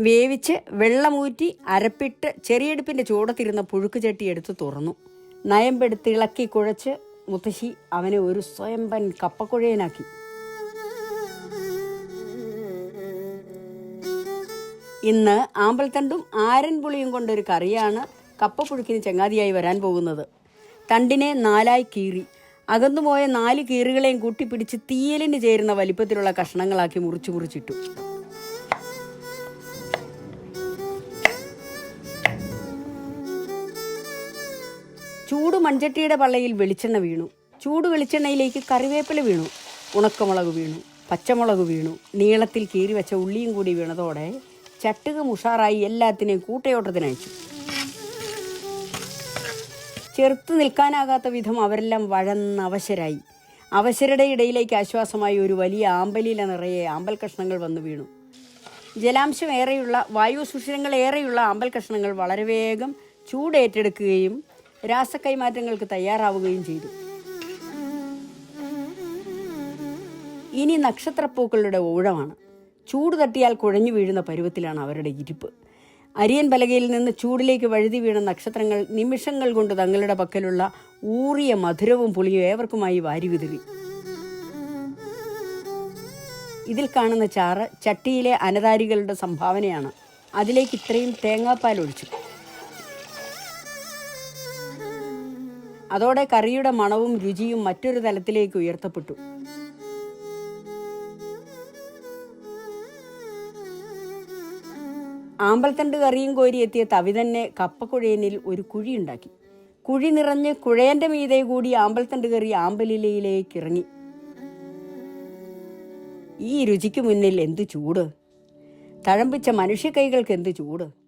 വേവിച്ച് വെള്ളമൂറ്റി അരപ്പിട്ട് ചെറിയടുപ്പിന്റെ ചൂടത്തിരുന്ന പുഴുക്ക് ചട്ടി എടുത്ത് തുറന്നു. നയമ്പെടുത്ത് ഇളക്കി കുഴച്ച് മുത്തശ്ശി അവനെ ഒരു സ്വയംപൻ കപ്പക്കുഴയനാക്കി. ഇന്ന് ആമ്പൽത്തണ്ടും ആരൻ പുളിയും കൊണ്ടൊരു കറിയാണ് കപ്പപ്പുഴുക്കിന് ചങ്ങാതിയായി വരാൻ പോകുന്നത്. തണ്ടിനെ നാലായി കീറി. അകന്നുപോയ നാല് കീറുകളെയും കൂട്ടിപ്പിടിച്ച് തീയലിന് ചേരുന്ന വലിപ്പത്തിലുള്ള കഷ്ണങ്ങളാക്കി മുറിച്ചു മുറിച്ചിട്ടു. ചൂട് മൺചട്ടിയുടെ പള്ളയിൽ വെളിച്ചെണ്ണ വീണു. ചൂട് വെളിച്ചെണ്ണയിലേക്ക് കറിവേപ്പില വീണു. ഉണക്കമുളക് വീണു. പച്ചമുളക് വീണു. നീളത്തിൽ കീറി വെച്ച ഉള്ളിയും കൂടി വീണതോടെ ചട്ടുക ഉഷാറായി എല്ലാത്തിനെയും കൂട്ടയോട്ടത്തിനയച്ചു ചെറുത്ത് നിൽക്കാനാകാത്ത വിധം അവരെല്ലാം വഴന്ന് അവശരായി. അവശരുടെ ഇടയിലേക്ക് ആശ്വാസമായി ഒരു വലിയ ആമ്പലില നിറയെ ആമ്പൽ കഷ്ണങ്ങൾ വന്നു വീണു. ജലാംശം ഏറെയുള്ള വായു സുഷിരങ്ങൾ ഏറെയുള്ള ആമ്പൽ കഷ്ണങ്ങൾ വളരെ വേഗം ചൂടേറ്റെടുക്കുകയും രാസകൈമാറ്റങ്ങൾക്ക് തയ്യാറാവുകയും ചെയ്തു. ഇനി നക്ഷത്രപ്പൂക്കളുടെ ഊഴമാണ്. ചൂട് തട്ടിയാൽ കുഴഞ്ഞു വീഴുന്ന പരുവത്തിലാണ് അവരുടെ ഇരിപ്പ്. അരിയൻ പലകയിൽ നിന്ന് ചൂടിലേക്ക് വഴുതി വീണ നക്ഷത്രങ്ങൾ നിമിഷങ്ങൾ കൊണ്ട് തങ്ങളുടെ പക്കലുള്ള ഊറിയ മധുരവും പുളിയും ഏവർക്കുമായി വാരി വിതറി. ഇതിൽ കാണുന്ന ചാറ് ചട്ടിയിലെ അനതാരികളുടെ സംഭാവനയാണ്. അതിലേക്ക് ഇത്രയും തേങ്ങാപ്പാൽ ഒഴിച്ചു. അതോടെ കറിയുടെ മണവും രുചിയും മറ്റൊരു തലത്തിലേക്ക് ഉയർത്തപ്പെട്ടു. ആമ്പൽത്തണ്ട് കറിയും കോരി എത്തിയ തവി തന്നെ കപ്പക്കുഴയനിൽ ഒരു കുഴിയുണ്ടാക്കി കുഴി നിറഞ്ഞ് കുഴയന്റെ മീതെ കൂടി ആമ്പൽത്തണ്ട് കറി ആമ്പലിലയിലേക്ക് ഇറങ്ങി. ഈ രുചിക്ക് മുന്നിൽ എന്തു ചൂട്? തഴമ്പിച്ച മനുഷ്യ കൈകൾക്ക് എന്ത് ചൂട്?